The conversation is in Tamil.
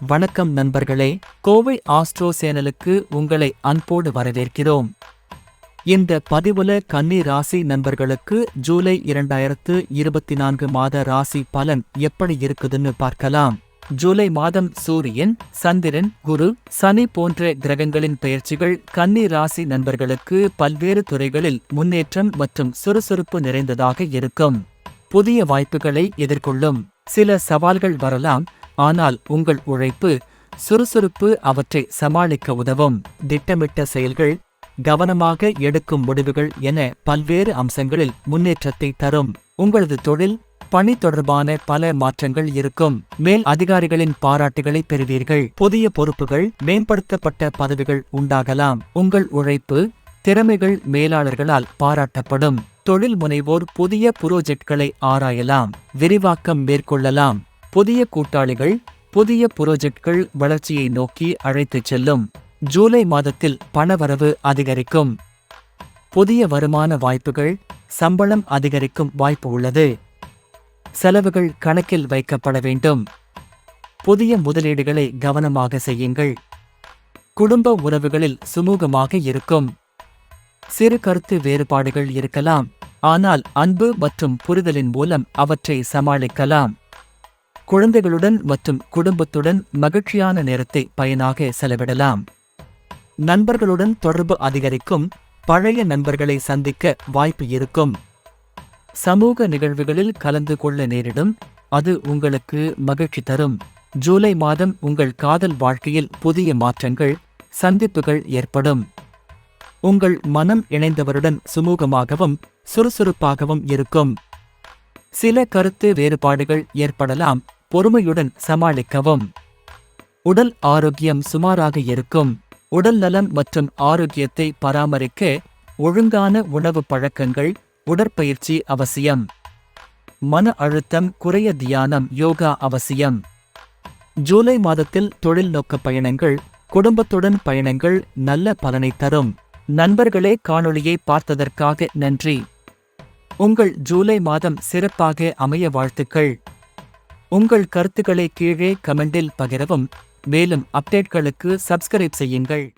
வணக்கம் நண்பர்களே கோவை ஆஸ்ட்ரோ சேனலுக்கு உங்களை அன்போடு வரவேற்கிறோம். இந்த பதிவுல கன்னி ராசி நண்பர்களுக்கு ஜூலை இரண்டாயிரத்து இருபத்தி நான்கு மாத ராசி பலன் எப்படி இருக்குதுன்னு பார்க்கலாம். ஜூலை மாதம் சூரியன் சந்திரன் குரு சனி போன்ற கிரகங்களின் பெயர்ச்சிகள் கன்னி ராசி நண்பர்களுக்கு பல்வேறு துறைகளில் முன்னேற்றம் மற்றும் சுறுசுறுப்பு நிறைந்ததாக இருக்கும். புதிய வாய்ப்புகளை எதிர்கொள்ளும். சில சவால்கள் வரலாம். ஆனால் உங்கள் உழைப்பு சுறுசுறுப்பு அவற்றை சமாளிக்க உதவும். திட்டமிட்ட செயல்கள் கவனமாக எடுக்கும் முடிவுகள் என பல்வேறு அம்சங்களில் முன்னேற்றத்தை தரும். உங்களது தொழில் பணி தொடர்பான பல மாற்றங்கள் இருக்கும். மேல் அதிகாரிகளின் பாராட்டுகளை பெறுவீர்கள். புதிய பொறுப்புகள் மேம்படுத்தப்பட்ட பதவிகள் உண்டாகலாம். உங்கள் உழைப்பு திறமைகள் மேலாளர்களால் பாராட்டப்படும். தொழில் முனைவோர் புதிய புரோஜெக்ட்களை ஆராயலாம். விரிவாக்கம் மேற்கொள்ளலாம். புதிய கூட்டாளிகள் புதிய புரோஜெக்ட்கள் வளர்ச்சியை நோக்கி அழைத்துச் செல்லும். ஜூலை மாதத்தில் பணவரவு அதிகரிக்கும். புதிய வருமான வாய்ப்புகள் சம்பளம் அதிகரிக்கும் வாய்ப்பு உள்ளது. செலவுகள் கணக்கில் வைக்கப்பட வேண்டும். புதிய முதலீடுகளை கவனமாக செய்யுங்கள். குடும்ப உறவுகளில் சுமூகமாக இருக்கும். சிறு கருத்து வேறுபாடுகள் இருக்கலாம். ஆனால் அன்பு மற்றும் புரிதலின் மூலம் அவற்றை சமாளிக்கலாம். குழந்தைகளுடன் மற்றும் குடும்பத்துடன் மகிழ்ச்சியான நேரத்தை பயனாக செலவிடலாம். நண்பர்களுடன் தொடர்பு அதிகரிக்கும் பழைய நண்பர்களை சந்திக்க வாய்ப்பு இருக்கும். சமூக நிகழ்வுகளில் கலந்து கொள்ள நேரிடும் அது உங்களுக்கு மகிழ்ச்சி தரும். ஜூலை மாதம் உங்கள் காதல் வாழ்க்கையில் புதிய மாற்றங்கள் சந்திப்புகள் ஏற்படும். உங்கள் மனம் இணைந்தவருடன் சுமூகமாகவும் சுறுசுறுப்பாகவும் இருக்கும். சில கருத்து வேறுபாடுகள் ஏற்படலாம் பொறுமையுடன் சமாளிக்கவும். உடல் ஆரோக்கியம் சுமாராக இருக்கும். உடல் நலம் மற்றும் ஆரோக்கியத்தை பராமரிக்க ஒழுங்கான உணவு பழக்கங்கள் உடற்பயிற்சி அவசியம். மன அழுத்தம் குறைய தியானம் யோகா அவசியம். ஜூலை மாதத்தில் தொழில் நோக்க பயணங்கள் குடும்பத்துடன் பயணங்கள் நல்ல பலனை தரும். நண்பர்களே காணொளியை பார்த்ததற்காக நன்றி. உங்கள் ஜூலை மாதம் சிறப்பாக அமைய வாழ்த்துக்கள். உங்கள் கருத்துக்களை கீழே கமெண்டில் பகிரவும். மேலும் அப்டேட்களுக்கு சப்ஸ்கிரைப் செய்யுங்கள்.